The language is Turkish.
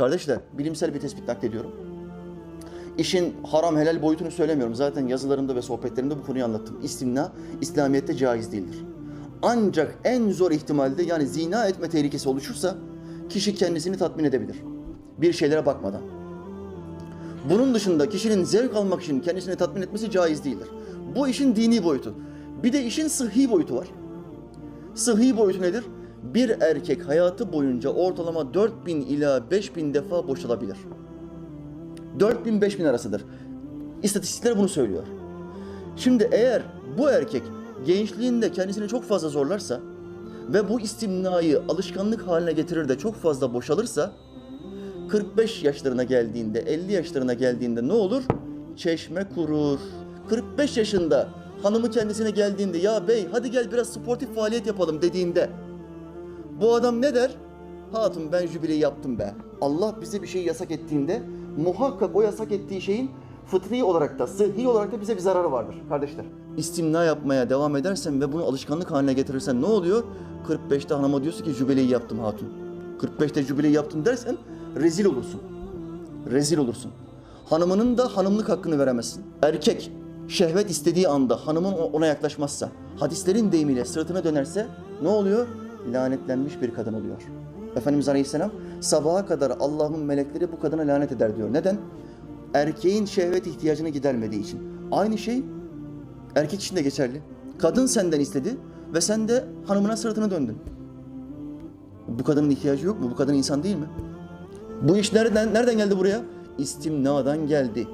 Kardeşler bilimsel bir tespit naklediyorum. İşin haram helal boyutunu söylemiyorum. Zaten yazılarımda ve sohbetlerimde bu konuyu anlattım. İstimna İslamiyet'te caiz değildir. Ancak en zor ihtimalde yani zina etme tehlikesi oluşursa kişi kendisini tatmin edebilir. Bir şeylere bakmadan. Bunun dışında kişinin zevk almak için kendisini tatmin etmesi caiz değildir. Bu işin dini boyutu. Bir de işin sıhhi boyutu var. Sıhhi boyutu nedir? Bir erkek hayatı boyunca ortalama 4000 ila 5000 defa boşalabilir. 4000 5000 arasıdır. İstatistikler bunu söylüyor. Şimdi eğer bu erkek gençliğinde kendisini çok fazla zorlarsa ve bu istimnayı alışkanlık haline getirir de çok fazla boşalırsa 45 yaşlarına geldiğinde, 50 yaşlarına geldiğinde ne olur? Çeşme kurur. 45 yaşında hanımı kendisine geldiğinde ya bey hadi gel biraz sportif faaliyet yapalım dediğinde bu adam ne der? Hatun ben jübileyi yaptım be. Allah bize bir şey yasak ettiğinde muhakkak o yasak ettiği şeyin fıtri olarak da, sıhhi olarak da bize bir zararı vardır kardeşler. İstimna yapmaya devam edersen ve bunu alışkanlık haline getirirsen ne oluyor? 45'te hanıma diyorsun ki jübileyi yaptım hatun. 45'te jübileyi yaptım dersen rezil olursun. Rezil olursun. Hanımının da hanımlık hakkını veremezsin. Erkek şehvet istediği anda hanımın ona yaklaşmazsa, hadislerin deyimiyle sırtına dönerse ne oluyor? Lanetlenmiş bir kadın oluyor. Efendimiz Aleyhisselam sabaha kadar Allah'ın melekleri bu kadına lanet eder diyor. Neden? Erkeğin şehvet ihtiyacını gidermediği için. Aynı şey erkek için de geçerli. Kadın senden istedi ve sen de hanımına sırtını döndün. Bu kadının ihtiyacı yok mu? Bu kadın insan değil mi? Bu iş nereden nereden geldi buraya? İstimnadan geldi.